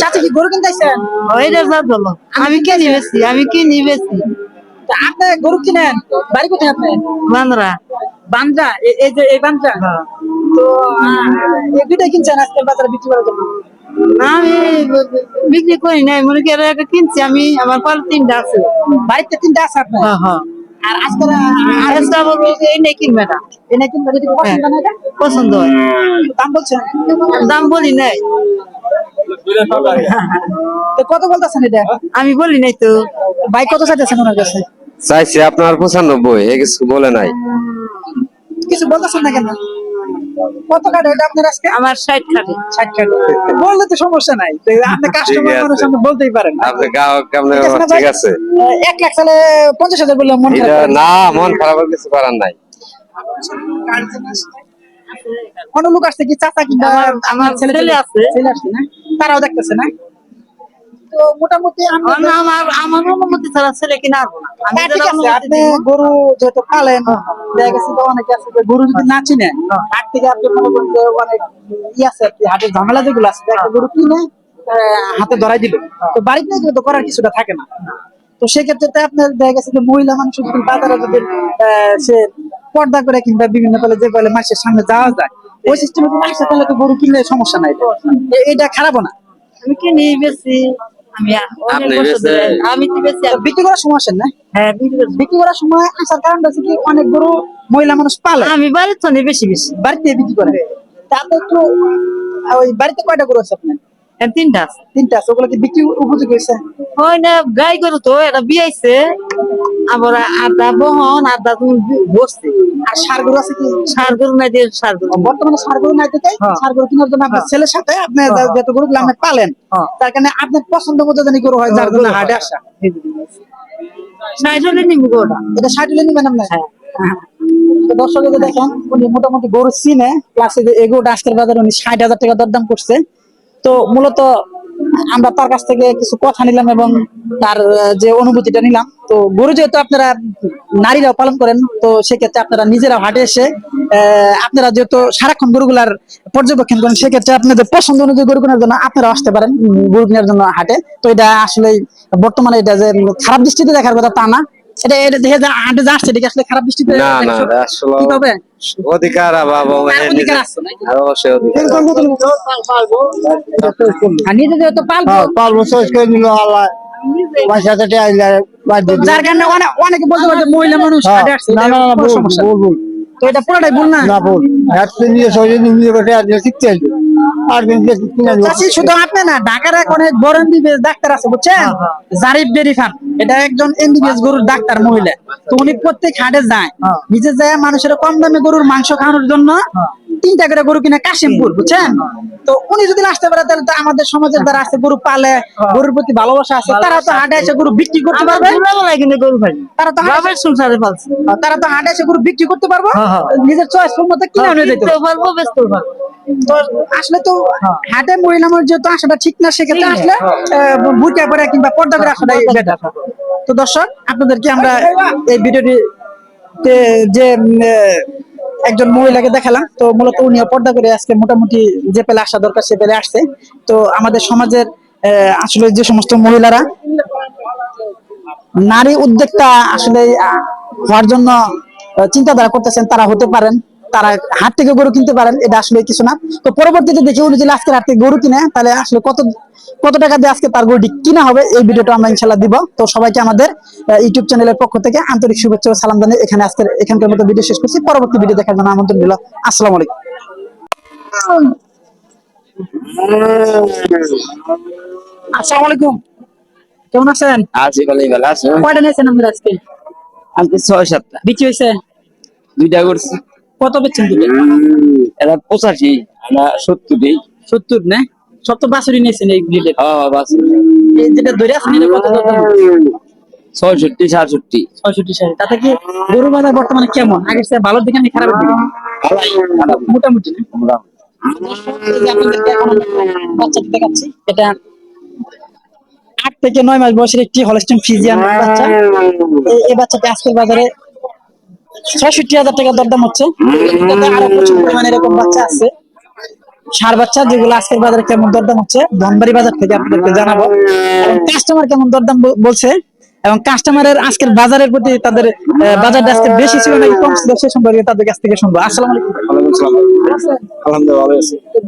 চাচা কি গরু কিনতে আইছেন ওইটা যা বলো। আমি কে নিবেছি আমি কি নিবেছি আপনি গরু কিনেন? বাড়ি কোথায় আপনি? বান্দরা। বান্দ্রা? এই যে এই বান্দ্রা? তো আহ, এই দুইটাই কিনছেন আজকে বাজারে বিক্রি করার জন্য? আমি বিক্রি করি নাই মনে করি একটা কিনছি আমি আমার পাল তিনটা আছে। বাড়িতে তিনটা আছে আপনার? হ্যাঁ হ্যাঁ। আর আজকে আর একটা বলব যে এই নেই কিনবে না। এনে কিনবে যদি পছন্দ না পছন্দ হয়। দাম বলছেন? দাম বলি নাই। তো কত বলতেছেন এটা? আমি বলি নাই তো। ভাই কত চাইতেছেন ওনার কাছে? চাইছি আপনার পঁচানব্বই এ কিছু বলে নাই। কিছু বলতেছেন না কেন? কত কাটে এটা আপনার আজকে? আমার ষাট খাটে ষাট কাটে। বললে তো সমস্যা নাই। আপনি কাস্টমার মানুষ আপনি বলতেই পারেন আপনি গ্রাহক ঠিক আছে এক লাখ সালে পঞ্চাশ হাজার বললাম মন। না মন খারাপ কিছু করার নাই। কোনো লোক আসছে কি চাচা কিংবা আমার- আমার ছেলে আছে। ছেলে আসছে না? তারাও দেখতেছে না? তো মোটামুটি আমার আমার আমার অনুমতি ছাড়া ছেলে কিনা আসব না আমি তা ঠিক যেটা আছে অনুমতি আপনি গরু যেহেতু পালেন দেখা গেছে তো অনেকে আছে গরু যদি না চিনেন হাট থেকে আপনি মনে করেন যে অনেক ই আছে হাটের ঝামেলা যেগুলো আছে গরু কিনে আহ, হাতে ধরাই দিল তো বাড়িতে নিয়ে গেলে তো করার কিছুটা থাকে না। তো সেক্ষেত্রে তো আপনার দেখা গেছে যে মহিলা মানুষ যদি বাজারে যদি সে পর্দা করে কিংবা বিভিন্ন যে বলে মানুষের সামনে যাওয়া যায় ওই সিস্টেমে যদি আসে তাহলে তো গরু কিনলে সমস্যা নাই। এটা খারাপও না। আমি কিনি বেশি বিক্রি করার হ্যাঁ বিক্রি করার সময়। আসার কারণ হচ্ছে কি অনেক গরু মহিলা মানুষ পালে। আমি বাড়ির তো নেই বেশি বেশি। বাড়িতে বিক্রি করে। তা আপনি একটু ওই বাড়িতে কয়টা গরু আছে আপনার? হ্যাঁ, তিনটা তিনটা আছে ওগুলো কি বিক্রি উপযোগী হয়েছে? হয় না গাই গরু তো এটা বিয়াইছে। আবার আদা বহন আদা আর সার গরু আছে কি? সার গরু নাই দিয়ে সার গরু বর্তমানে সার গরু নাই থেকে হ্যাঁ। সার গরু কেনার জন্য আপনার ছেলের সাথে আপনি যত গরুগুলো আপনি পালেন হ্যাঁ। তার কারণে আপনার পছন্দ মতো জানি গরু হয় যার জন্য হাটে আসা। ষাট হলে নিবি গরুটা। এটা ষাট হলে নিবেন হ্যাঁ। দেখেন উনি মোটামুটি গরু চিনে প্লাস এগুলোটা আজকের বাজারে উনি ষাট হাজার টাকা দরদাম করছে। তো মূলত আমরা তার কাছ থেকে কিছু কথা নিলাম এবং তার যে অনুভূতিটা নিলাম। তো গরু যেহেতু আপনারা নারীরাও পালন করেন, তো সেক্ষেত্রে আপনারা নিজেরা হাটে এসে আপনারা যেহেতু সারাক্ষণ গরুগুলার পর্যবেক্ষণ করেন, সেক্ষেত্রে আপনাদের পছন্দ অনুযায়ী গরু কেনার জন্য আপনারা আসতে পারেন গরু কেনার জন্য হাটে। তো এটা আসলে বর্তমানে এটা যে খারাপ দৃষ্টিতে দেখার কথা তা না। এটা এটা দেখে যে আসছে আসলে খারাপ দৃষ্টিতে না না দেখছ? আসলে কীভাবে অধিকার বাবা অধিকার আছে নাকি? অবশ্যই অধিকার আর নিজে যেহেতু পালবো পালবো শেষ করে নিল আল্লাহ। যার কারণে অনেক অনেকে বলতে পারে মহিলা মানুষ হ্যাঁ, হাটে আসছে না এটা না না ভুল ভুল ভুল। তো এটা পুরোটাই ভুল না? না ভুল। একদিন নিয়ে সরিয়ে নিয়ে নিয়ে বসে আর শিখতে আসবে। আর চাষি শুধু আপনি না ঢাকার এক অনেক বড় এমবিবিএস ডাক্তার আছে বুঝছেন? জারিফ বেরি খান এটা একজন এমবিবিএস গরুর ডাক্তার মহিলা। তো উনি প্রত্যেক হাটে যায় নিজে যায় মানুষের কম দামে গরুর মাংস খাওয়ানোর জন্য। তিনটা করে গরু কিনে কাশিমপুর বুঝছেন? তো উনি যদি আসতে পারে তাহলে তো আমাদের সমাজের যারা আছে গরু পালে গরুর প্রতি ভালোবাসা আছে তারা তো হাটে এসে গরু বিক্রি করতে পারবে? কিন্তু গরু ভাই। তারা তো হাটে সংসারে পালছে। তারা তো হাটে এসে গরু বিক্রি করতে পারব? হ্যাঁ, হ্যাঁ। নিজের চয়েস মতো কিনে নিয়ে যেতে পারব বেচতেও পারব। আসলে তো হাটে মহিলা মানুষ যেহেতু আসাটা ঠিক না সেক্ষেত্রে আসলে বুটা করে কিংবা পর্দা করে আসাটাই তো দর্শক আপনাদেরকে আমরা এই ভিডিওটি যে একজন মহিলাকে দেখালাম, তো মূলত উনিও পর্দা করে আজকে মোটামুটি যে পেলে আসা দরকার সে পেলে আসছে। তো আমাদের সমাজের আসলে যে সমস্ত মহিলারা, নারী উদ্যোক্তা আসলে হওয়ার জন্য চিন্তাধারা করতেছেন, তারা হতে পারেন। তারা হাট থেকে গরু কিনতে পারেন এটা আসলে কিছু না। তো পরবর্তীতে দেখি উনি যদি আজকে হাট থেকে গরু কিনে তাহলে আসলে কত কত টাকা দিয়ে আজকে তার গরুটি কিনা হবে এই ভিডিওটা আমরা ইনশাল্লাহ দিব। তো সবাইকে আমাদের ইউটিউব চ্যানেলের পক্ষ থেকে আন্তরিক শুভেচ্ছা ও সালাম জানিয়ে এখানে আজকের এখানকার মতো ভিডিও শেষ করছি। পরবর্তী ভিডিও দেখার জন্য আমন্ত্রণ দিল আসসালামু আলাইকুম। আসসালামু আলাইকুম। কেমন আছেন? আছি ভালোই ভালো। আছে কয়টা নিয়েছেন আমাদের আজকে? তো ছয় সাতটা। বিক্রি হয়েছে? দুইটা করছি। কত বেচছেন দুটো এটা পঁচাশি আমরা সত্তর দিই। সত্তর না? সব তো বাছুরি নিয়েছেন এই ব্রিডের হ্যাঁ এই যেটা ধরে আছেন এটা কত ছয়ষট্টি সাতষট্টি। ছয়ষট্টি সাড়ে তাতে কি গরু বাজার বর্তমানে কেমন? আগের চেয়ে ভালোর দিকে নাকি খারাপের দিকে মোটামুটি না? দেখাচ্ছি এটা আট থেকে নয় মাস বয়সের একটি হলস্টিন ফিজিয়ান বাচ্চা। এই- এই বাচ্চাটা আজকের বাজারে ছয়ষট্টি হাজার টাকা দরদাম হচ্ছে। আরও প্রচুর পরিমাণে এরকম বাচ্চা আছে। সার বাচ্চা যেগুলো আজকের বাজারে কেমন দরদাম হচ্ছে ধনবাড়ি বাজার থেকে আপনাদেরকে জানাব। এবং কাস্টমার কেমন দরদাম বলছে এবং কাস্টমারের আজকের বাজারের প্রতি তাদের বাজারটা আজকে বেশি ছিল নাকি কম ছিল সে সম্পর্কে তাদের কাছ থেকে শুনব। আসসালামু আলাইকুম।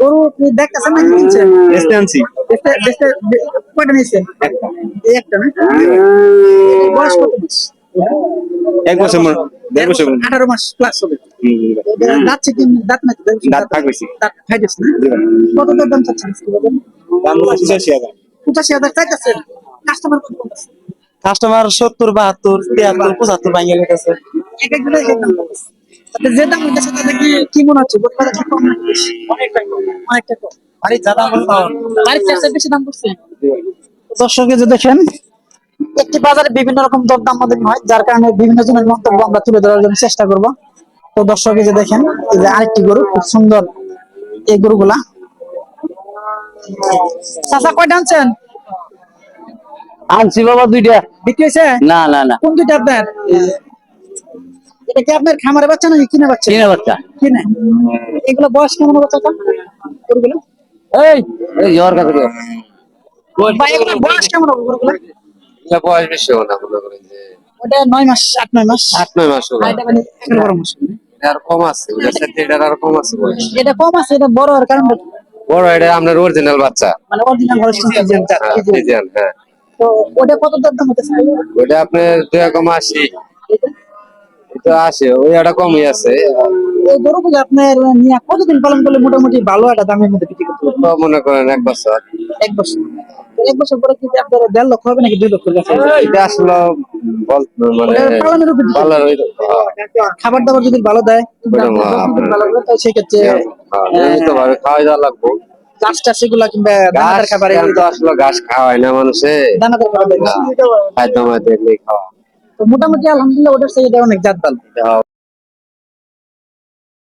গরু দেখতেছেন নাকি কিনছেন কয়টা নিয়েছেন একটা না? বয়স কত? এক বছর দেড় বছর আঠারো মাস প্লাস হবে। দাঁত কি দাঁত দাঁত দাঁত কত দাম চাচ্ছেন দাম পঁচাশি হাজার। পঁচাশি হাজার চাইতেছেন কাস্টমার কত কাস্টমার সত্তর বাহাত্তর তিয়াত্তর পঁচাত্তর ভাঙিয়ে গেছে। এক এক দাম যে দাম হইতেছে তাতে কি কি মনে হচ্ছে? অনেকটা কম অনেকটা কম। বলতো বাড়ির চাষের বেশি দাম করছে? দর্শকে যে দেখেন একটি বাজারে বিভিন্ন রকম দরদাম আমাদের হয় যার কারণে বিভিন্ন জনের মন্তব্য আমরা তুলে ধরার জন্য চেষ্টা করব। তো দর্শকে যে দেখেন এই যে আরেকটি গরু খুব সুন্দর এই গরুগুলা। চাচা কয়টা আনছেন? আনছি বাবা দুইটা। বিক্রি হয়েছে? না না না। কোন দুইটা আপনার? এটা কি আপনার খামারে বাচ্চা নাকি কিনে বাচ্চা? কিনে বাচ্চা। কিনে। এগুলো বয়স কেমন হবে চাচা গরুগুলো? এই এই জ্বর কাছে বয়স কেমন হবে গরুগুলো? বয়স বেশি হবে না মনে করেন যে ওটা নয় মাস আট নয় মাস। আট নয় মাস হবে এটা মানে বারো মাস। আর কম আছে ওটার সাথে এটার আর কম আছে বয়স। এটা কম আছে এটা বড় আর কারণ বড় এটা আপনার অরিজিনাল বাচ্চা। মানে অরিজিনাল হ্যাঁ, হ্যাঁ। তো ওটা কত দাম হতেছে ওটা আপনার দুই কম আশি। এটা? আসে ওই একটা কমই আছে। এই গরুগুলো আপনার নিয়ে কতদিন পালন করলে মোটামুটি ভালো একটা দামের মধ্যে বিক্রি করতে মনে করেন এক বছর। এক বছর। এক বছর পরে কি আপনার দেড় লক্ষ হবে নাকি দুই লক্ষ এটা আসলে বল মানে করে। খাবার দাবার যদি ভালো দেয় তাহলে সেক্ষেত্রে নিয়মিত ভাবে লাগবো। ঘাস টাস এগুলা কিংবা দানাদার খাবার এখন তো আসলে ঘাস খাওয়ায় না মানুষে। দানাদার খাবার। দেয়। খাদ্য মাছ খাওয়া। তো মোটামুটি আলহামদুলিল্লাহ ওটার চাহিদা অনেক জাত ভালো